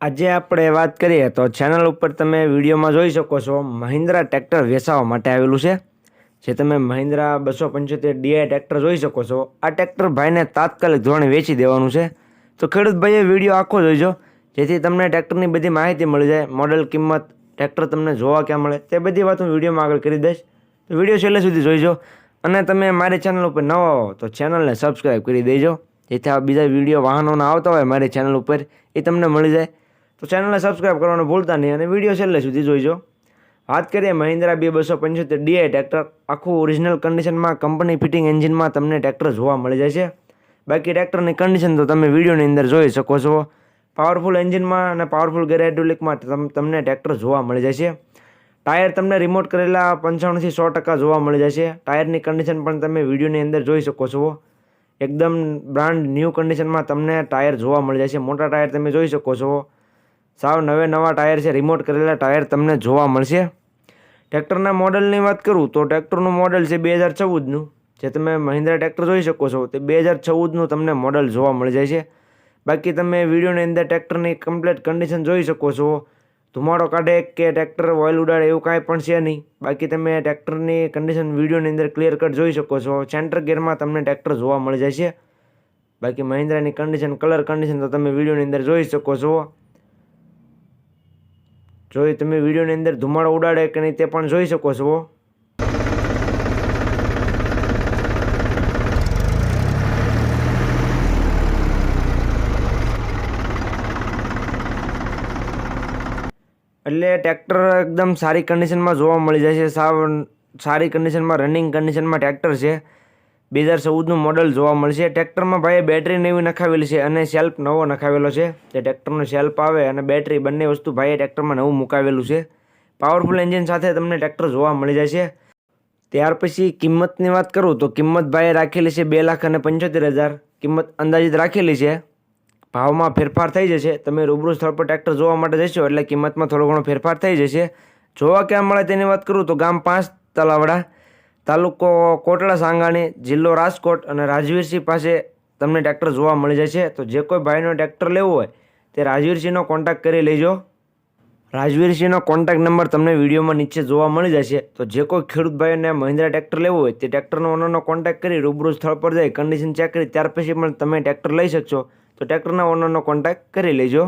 આજે આપણે વાત કરીએ તો ચેનલ ઉપર તમે વિડીયોમાં જોઈ શકો છો મહિન્દ્રા ટ્રેક્ટર વેચાવા માટે આવેલું છે, જે તમે મહિન્દ્રા બસો પંચોતેર ડીઆઈ ટ્રેક્ટર જોઈ શકો છો. આ ટ્રેક્ટર ભાઈને તાત્કાલિક ધોરણે વેચી દેવાનું છે. તો ખેડૂત ભાઈએ વીડિયો આખો જોઈજો, જેથી તમને ટ્રેક્ટરની બધી માહિતી મળી જાય, મોડલ કિંમત, ટ્રેક્ટર તમને જોવા ક્યાં મળે, તે બધી વાત હું વિડીયોમાં આગળ કરી દઈશ. તો વીડિયો છેલ્લે સુધી જોઈજો, અને તમે મારી ચેનલ ઉપર નવા હો તો ચેનલને સબસ્ક્રાઈબ કરી દેજો, જેથી આ બીજા વીડિયો વાહનોના આવતા હોય મારી ચેનલ ઉપર, એ તમને મળી જાય. તો ચેનલને સબસ્ક્રાઈબ કરવાનું ભૂલતા નહીં અને વીડિયો છેલ્લે સુધી જોઈજો. વાત કરીએ મહિન્દ્રા બી બસો પંચોતેર ડીઆઈ ટ્રેક્ટર આખું ઓરિજિનલ કન્ડિશનમાં કંપની ફિટિંગ એન્જિનમાં તમને ટ્રેક્ટર જોવા મળી જાય છે બાકી ટ્રેક્ટરની કન્ડિશન તો તમે વિડીયોની અંદર જોઈ શકો છો. પાવરફુલ એન્જિનમાં અને પાવરફુલ ગેરેડ્યુલિકમાં તમ, તમને ટ્રેક્ટર જોવા મળી જાય છે ટાયર તમને રિમોટ કરેલા પંચાણુંથી સો ટકા જોવા મળી જાય છે ટાયરની કન્ડિશન પણ તમે વિડીયોની અંદર જોઈ શકો છો. એકદમ બ્રાન્ડ ન્યૂ કન્ડિશનમાં તમને ટાયર જોવા મળી જાય છે મોટા ટાયર તમે જોઈ શકો છો. સાવ નવે નવા ટાયર છે રિમોટ કરેલા ટાયર તમને જોવા મળશે. ટ્રેક્ટરના મોડલની વાત કરું તો ટ્રેક્ટરનું મોડલ છે બે હજાર ચૌદનું. જે તમે મહિન્દ્રા ટ્રેક્ટર જોઈ શકો છો, તે બે હજાર ચૌદનું તમને મોડલ જોવા મળી જાય છે. બાકી તમે વિડીયોની અંદર ટ્રેક્ટરની કમ્પ્લીટ કન્ડિશન જોઈ શકો છો. ધુમાડો કાઢે કે ટ્રેક્ટર ઓઇલ ઉડાડે એવું કાંઈ પણ છે નહીં. બાકી તમે ટ્રેક્ટરની કન્ડિશન વિડીયોની અંદર ક્લિયર કટ જોઈ શકો છો. સેન્ટર ગેરમાં તમને ટ્રેક્ટર જોવા મળી જાય છે. બાકી મહિન્દ્રાની કન્ડિશન કલર કન્ડિશન તો તમે વિડીયોની અંદર જોઈ શકો છો. જોઈ તમે વિડીયોની અંદર ધુમાડો ઉડાડે કે નહીં તે પણ જોઈ શકો છો. એટલે ટ્રેક્ટર એકદમ સારી કન્ડિશનમાં જોવા મળી જાય છે. સાવ સારી કન્ડિશનમાં રનિંગ કન્ડિશનમાં ટ્રેક્ટર છે. બે હજાર ચૌદનું મોડલ જોવા મળશે. ટ્રેક્ટરમાં ભાઈએ બેટરી નવી નખાવેલી છે અને સેલ્ફ નવો નખાવેલો છે. જે ટ્રેક્ટરનો સેલ્ફ આવે અને બેટરી બંને વસ્તુ ભાઈએ ટ્રેક્ટરમાં નવું મુકાવેલું છે. પાવરફુલ એન્જિન સાથે તમને ટ્રેક્ટર જોવા મળી જાય છે ત્યાર પછી કિંમતની વાત કરું તો કિંમત ભાઈએ રાખેલી છે બે લાખ અને પંચોતેર હજાર. કિંમત અંદાજિત રાખેલી છે. ભાવમાં ફેરફાર થઈ જશે. તમે રૂબરૂ સ્થળ પર ટ્રેક્ટર જોવા માટે જશો એટલે કિંમતમાં થોડો ઘણો ફેરફાર થઈ જશે. જોવા ક્યાં મળે તેની વાત કરું તો ગામ પાંચ તલાવડા. તાલુકો કોટડા સાંગાણી, જિલ્લો રાજકોટ અને રાજવીરસિંહ પાસે તમને ટ્રેક્ટર જોવા મળી જાય છે. તો જે કોઈ ભાઈનો ટ્રેક્ટર લેવું હોય તે રાજવીરસિંહનો કોન્ટેક્ટ કરી લેજો. રાજવીરસિંહનો કોન્ટેક્ટ નંબર તમને વિડીયોમાં નીચે જોવા મળી જશે. તો જે કોઈ ખેડૂત ભાઈઓને મહિન્દ્રા ટ્રેક્ટર લેવું હોય તે ટ્રેક્ટરનો ઓનરનો કોન્ટેક્ટ કરી રૂબરૂ સ્થળ પર જઈ કન્ડિશન ચેક કરી, ત્યાર પછી પણ તમે ટ્રેક્ટર લઈ શકશો. તો ટ્રેક્ટરના ઓનરનો કોન્ટેક્ટ કરી લેજો.